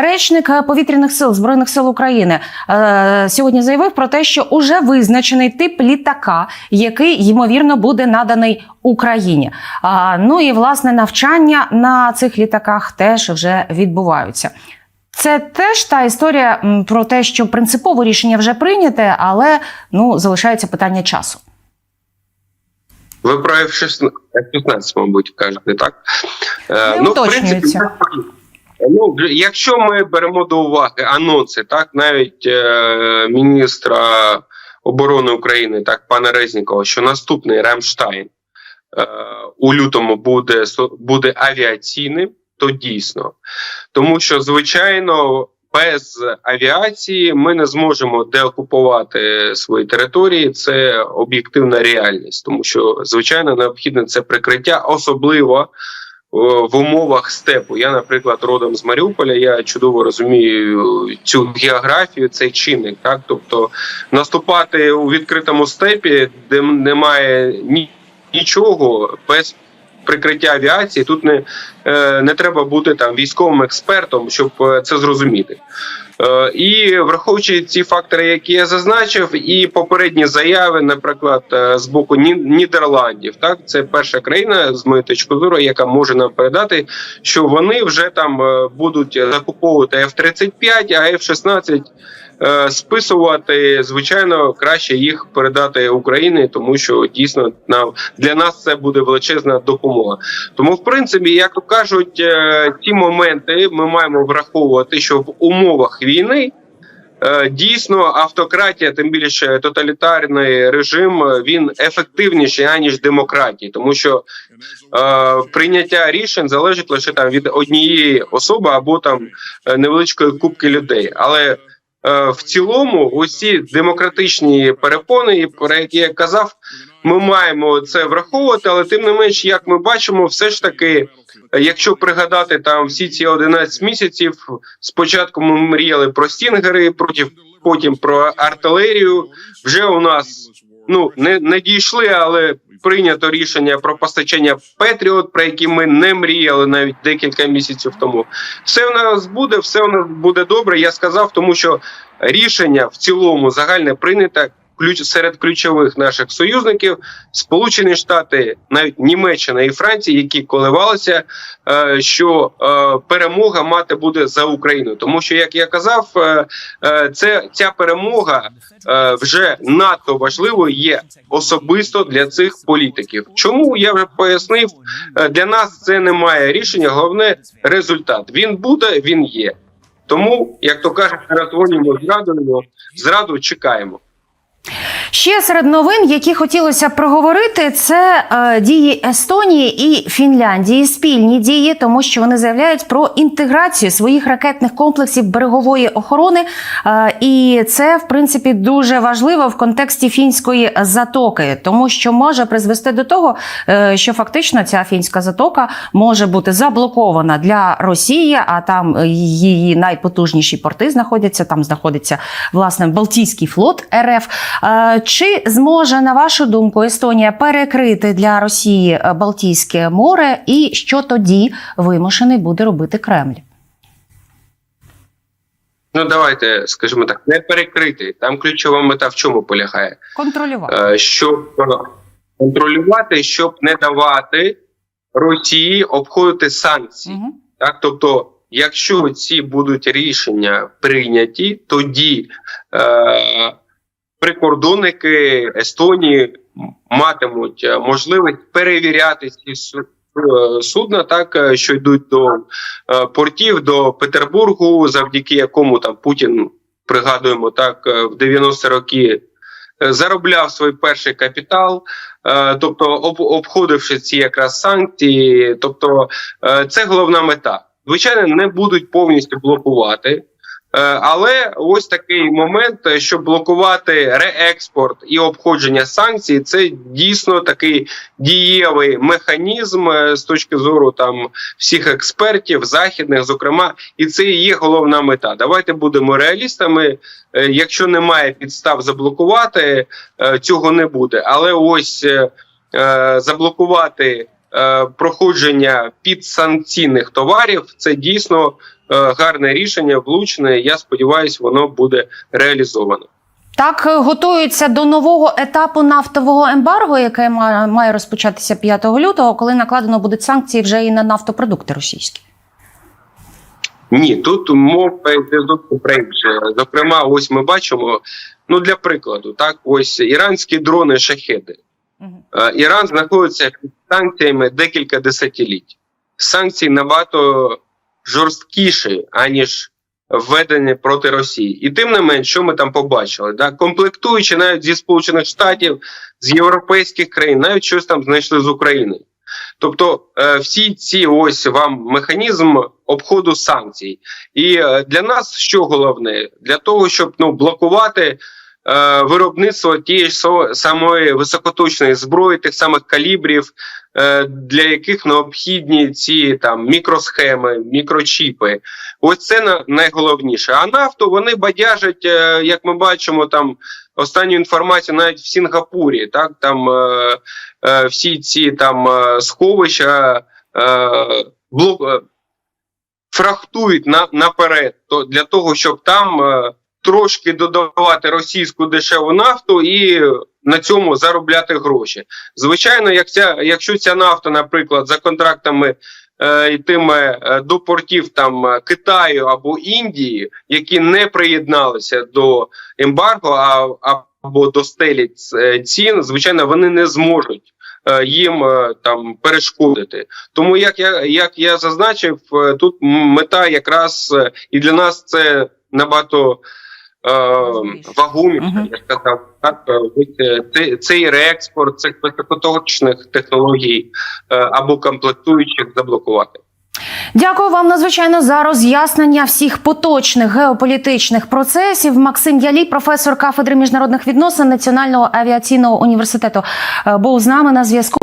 Речник е, повітряних сил збройних сил України е, сьогодні заявив про те, що уже визначений тип літака, який ймовірно буде наданий Україні. А, ну і власне навчання на цих літаках теж вже відбуваються. Це теж та історія про те, що принципове рішення вже прийняте, але ну залишається питання часу. Ви про F-16, F-16, мабуть, кажете, так? Е, Не уточнюється. Ну, якщо ми беремо до уваги анонси, так, навіть е, міністра оборони України, так, пана Резнікова, що наступний Рамштайн е, у лютому буде, буде авіаційним, то дійсно. Тому що, звичайно, без авіації ми не зможемо деокупувати свої території. Це об'єктивна реальність, тому що звичайно необхідне це прикриття, особливо в умовах степу. Я, наприклад, родом з Маріуполя. Я чудово розумію цю географію, цей чинник. Так, тобто наступати у відкритому степі, де немає ні, нічого без. Прикриття авіації тут не, е, не треба бути там військовим експертом, щоб е, це зрозуміти. Е, І враховуючи ці фактори, які я зазначив, і попередні заяви, наприклад, е, з боку Ні- Нідерландів, так? Це перша країна з моєї точки зору, яка може нам передати, що вони вже там е, будуть закуповувати F-35, а F-16 е, списувати. Звичайно, краще їх передати Україні, тому що дійсно нам для нас це буде величезна допомога. Тому, в принципі, як то кажуть, е, ті моменти ми маємо враховувати, що в умовах війни. е, Дійсно, автократія, тим більше тоталітарний режим, е, він ефективніший аніж демократії, тому що е, прийняття рішень залежить лише там від однієї особи або там е, невеличкої кубки людей. Але е, в цілому, усі демократичні перепони, і про які я казав, ми маємо це враховувати. Але тим не менш, як ми бачимо, все ж таки. е, Якщо пригадати там всі ці 11 місяців, спочатку ми мріяли про стінгери, проти потім про артилерію. Вже у нас ну не, не дійшли, але прийнято рішення про постачання Петріот, про які ми не мріяли навіть декілька місяців тому. Все у нас буде, все у нас буде добре. Я сказав, тому що рішення в цілому загальне прийнято. Ключ серед ключових наших союзників Сполучені Штати, навіть Німеччина і Франція, які коливалися, е, що е, перемога мати буде за Україну, тому що, як я казав, е, це ця перемога вже надто важливою є особисто для цих політиків. Чому я вже пояснив? Для нас це не має рішення. Головне результат. Він буде, він є. Тому, як то кажуть, перетворюємо зрадуємо, зраду чекаємо. Ще серед новин, які хотілося проговорити, це е, дії Естонії і Фінляндії, спільні дії, тому що вони заявляють про інтеграцію своїх ракетних комплексів берегової охорони. Е, і це, в принципі, дуже важливо в контексті фінської затоки, тому що може призвести до того, е, що фактично ця фінська затока може бути заблокована для Росії, а там е, її найпотужніші порти знаходяться. Там знаходиться власне Балтійський флот РФ. Е, Чи зможе, на вашу думку, Естонія перекрити для Росії е, Балтійське море, і що тоді вимушений буде робити Кремль? Ну давайте скажімо так, не перекрити. Там ключова мета в чому полягає? Контролювати. Е, щоб е, контролювати, щоб не давати Росії обходити санкції. Угу. Так, тобто, якщо ці будуть рішення прийняті, тоді е, прикордонники Естонії матимуть е, можливість перевіряти ці е, судна, так е, що йдуть до портів до Петербургу, завдяки якому там Путін пригадуємо так в 90 роки. Заробляв свій перший капітал, тобто об, обходивши ці якраз санкції, тобто це головна мета. Звичайно, не будуть повністю блокувати, Але ось такий момент, е, щоб блокувати реекспорт і обходження санкцій, це дійсно такий дієвий механізм е, з точки зору там всіх експертів, західних, зокрема, і це є головна мета. Давайте будемо реалістами. Е, Якщо немає підстав заблокувати, е, цього не буде. Але ось е, е, заблокувати е, проходження підсанкційних товарів це дійсно гарне рішення, влучне. Я сподіваюся, воно буде реалізовано. Так е, готуються до нового етапу нафтового ембарго, яке має розпочатися 5 лютого, коли накладено будуть санкції вже і на нафтопродукти російські. Ні, тут мова йде зовсім про інше. Зокрема, ось ми бачимо. Ну для прикладу, так ось іранські дрони шахеди. Е, Іран знаходиться під санкціями декілька десятиліть. Санкції набагато жорсткіші, аніж введені проти Росії. І тим не менш, що ми там побачили? Да? Комплектуючи навіть зі Сполучених Штатів, з європейських країн, навіть щось там знайшли з України. Тобто е, всі ці ось вам механізм обходу санкцій. І е, для нас що головне? Для того, щоб ну, блокувати виробництво тієї самої високоточної зброї, тих самих калібрів, е, для яких необхідні ці там мікросхеми, мікрочіпи. Ось це найголовніше. А нафту вони бадяжать, е, як ми бачимо, там останню інформацію навіть в Сінгапурі, так там е, е, всі ці там е, сховища е, блок. е, Фрахтують на, наперед то для того, щоб там е, трошки додавати російську дешеву нафту і на цьому заробляти гроші. Звичайно, як ця, якщо ця нафта, наприклад, за контрактами е, йтиме е, до портів там е, Китаю або Індії, які не приєдналися до ембарго, а або до стелі цін, звичайно, вони не зможуть. е, Їм е, там перешкодити, тому як я як я зазначив, е, тут мета якраз е, і для нас це набагато вагоміше, Мгм. я сказав. Так, е, цей реекспорт цих високоточних технологій е, або комплектуючих заблокувати. Дякую вам надзвичайно за роз'яснення всіх поточних геополітичних процесів. Максим Ялій, професор кафедри міжнародних відносин Національного авіаційного університету, е, був з нами на зв'язку.